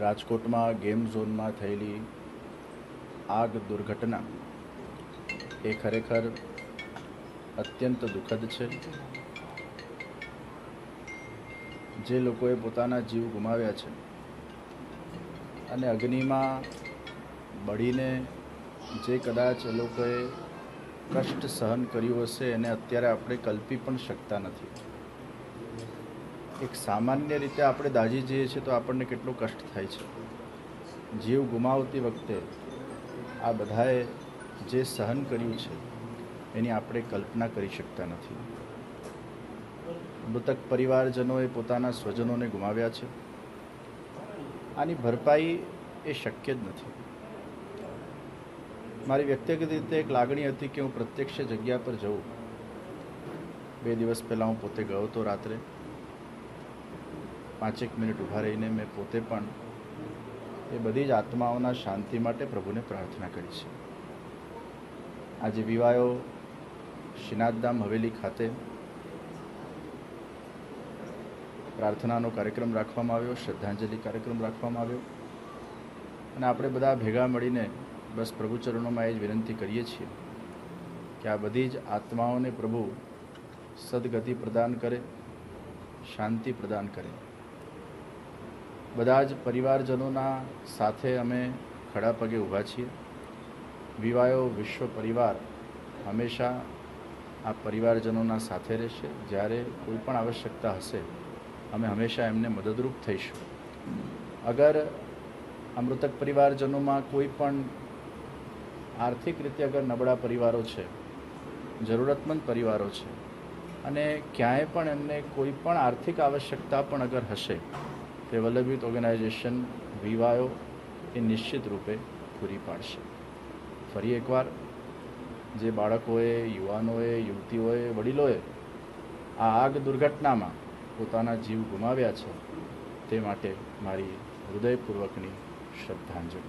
રાજકોટમાં ગેમ ઝોનમાં થયેલી આગ દુર્ઘટના એ ખરેખર અત્યંત દુઃખદ છે. જે લોકોએ પોતાના જીવ ગુમાવ્યા છે અને અગ્નિમાં બળીને જે કદાચ એ લોકોએ કષ્ટ સહન કર્યું હશે, એને અત્યારે આપણે કલ્પી પણ શકતા નથી. એક સામાન્ય રીતે આપણે દાઝી જઈએ છીએ તો આપણને કેટલું કષ્ટ થાય છે. જીવ ગુમાવતી વખતે આ બધાએ જે સહન કર્યું છે, એની આપણે કલ્પના કરી શકતા નથી. મૃતક પરિવારજનોએ પોતાના સ્વજનોને ગુમાવ્યા છે. આની ભરપાઈ એ શક્ય જ નથી. મારી વ્યક્તિગત રીતે એક લાગણી હતી કે હું પ્રત્યક્ષ જગ્યા પર જઉં. બે દિવસ પહેલાં હું પોતે ગયો હતો રાત્રે. પાંચેક મિનિટ ઊભા રહીને મેં પોતે પણ એ બધી જ આત્માઓના શાંતિ માટે પ્રભુને પ્રાર્થના કરી છે. આજે વિવાયો શ્રીનાથધામ હવેલી ખાતે પ્રાર્થનાનો કાર્યક્રમ રાખવામાં આવ્યો, શ્રદ્ધાંજલિ કાર્યક્રમ રાખવામાં આવ્યો અને આપણે બધા ભેગા મળીને બસ પ્રભુ ચરણોમાં એ જ વિનંતી કરીએ છીએ કે આ બધી જ આત્માઓને પ્રભુ સદગતિ પ્રદાન કરે, શાંતિ પ્રદાન કરે. બધા જ પરિવારજનોના સાથે અમે ખડા પગે ઊભા છીએ. વિવાયો વિશ્વ પરિવાર હંમેશા આ પરિવારજનોના સાથે રહેશે. જ્યારે કોઈ પણ આવશ્યકતા હશે, અમે હંમેશા એમને મદદરૂપ થઈશું. અગર આ મૃતક પરિવારજનોમાં કોઈ પણ આર્થિક રીતે અગર નબળા પરિવારો છે, જરૂરતમંદ પરિવારો છે, અને ક્યાંય પણ એમને કોઈ પણ આર્થિક આવશ્યકતા પણ અગર હશે વલ્લભયુથ ઓર્ગેનાઇઝેશન વિવાયો એ નિશ્ચિત રૂપે પૂરી પાડશે. ફરી એકવાર, જે બાળકોએ, યુવાનોએ, યુવતીઓએ, વડીલોએ આ આગ દુર્ઘટનામાં પોતાના જીવ ગુમાવ્યા છે, તે માટે મારી હૃદયપૂર્વકની શ્રદ્ધાંજલિ.